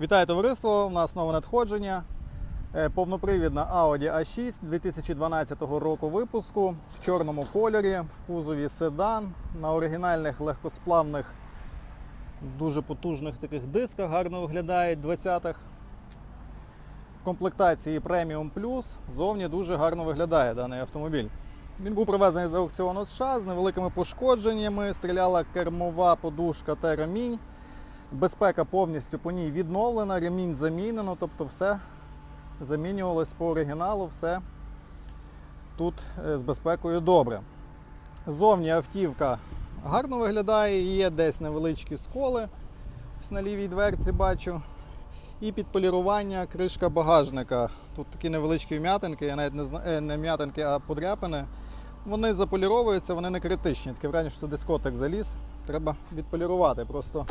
Вітаю товариство! У нас нове надходження. Е, Повнопривідна Audi A6 2012 року випуску в чорному кольорі, в кузові седан, на оригінальних легкосплавних, дуже потужних таких дисках, гарно виглядають 20-х. В комплектації Premium Plus зовні дуже гарно виглядає даний автомобіль. Він був привезений з аукціону США з невеликими пошкодженнями, стріляла кермова подушка та ремінь. Безпека повністю по ній відновлена, ремінь замінено, тобто все замінювалось по оригіналу, все тут е, з безпекою добре. Зовні автівка гарно виглядає, є десь невеличкі сколи. Ось на лівій дверці бачу. І підполірування кришка багажника. Тут такі невеличкі вм'ятинки, я навіть не знаю, не вм'ятинки, а подряпини. Вони заполіровуються, вони не критичні. Таке враження, що це дискотик заліз. Треба відполірувати. Просто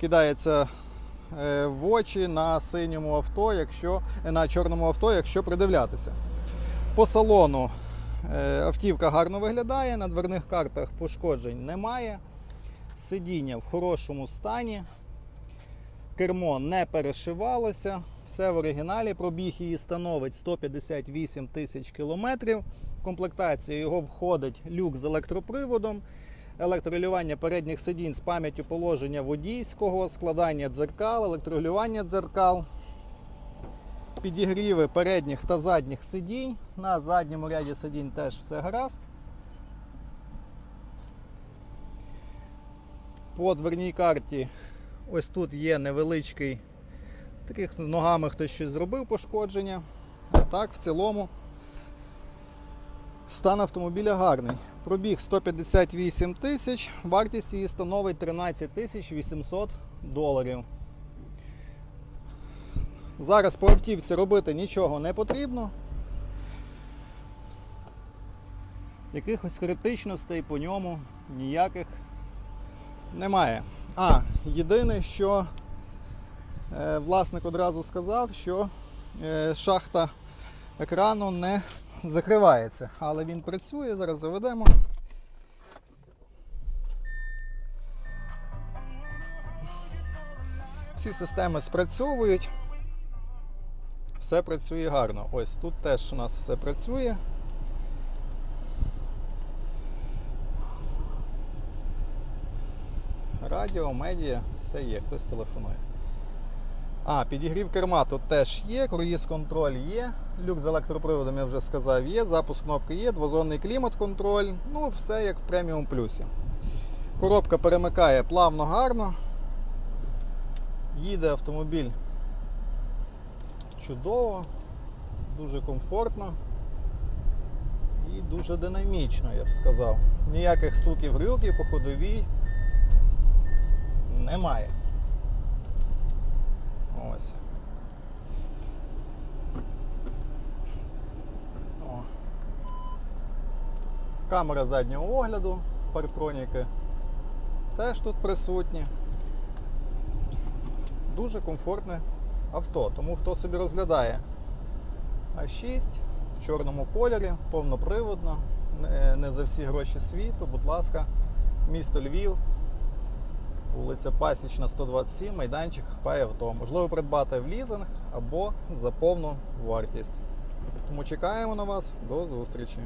кидається е, в очі на синьому авто, якщо е, на чорному авто, якщо придивлятися. По салону е, автівка гарно виглядає, на дверних картах пошкоджень немає. Сидіння в хорошому стані. Кермо не перешивалося, все в оригіналі. Пробіг її становить 158 тисяч кілометрів. В комплектацію його входить люк з електроприводом, електролювання передніх сидінь з пам'яттю положення водійського, складання дзеркал, електролювання дзеркал, підігріви передніх та задніх сидінь. На задньому ряді сидінь теж все гаразд. По дверній карті ось тут є невеличкий, таких ногами хтось щось зробив пошкодження. А так, в цілому, стан автомобіля гарний. Пробіг 158 тисяч, вартість її становить 13 тисяч 800 доларів. Зараз по автівці робити нічого не потрібно. Якихось критичностей по ньому ніяких немає. А, єдине, що е, власник одразу сказав, що е, шахта екрану не закривається. Але він працює, зараз заведемо. Всі системи спрацьовують. Все працює гарно. Ось тут теж у нас все працює. Радіо, медіа, все є, хтось телефонує. А, підігрів керма тут теж є, круїз контроль є, люк з електроприводом я вже сказав, є, запуск кнопки є, двозонний клімат-контроль, ну все як в преміум плюсі. Коробка перемикає плавно, гарно. Їде автомобіль чудово, дуже комфортно і дуже динамічно, я б сказав. Ніяких стуків грюків по ходовій немає. Ось. О. Камера заднього огляду, партроніки теж тут присутні. Дуже комфортне авто, тому хто собі розглядає А6 в чорному кольорі, повноприводно, не- за всі гроші світу, будь ласка, місто Львів. Вулиця Пасічна, 127, майданчик Пай авто. Можливо придбати в лізинг або за повну вартість. Тому чекаємо на вас. До зустрічі.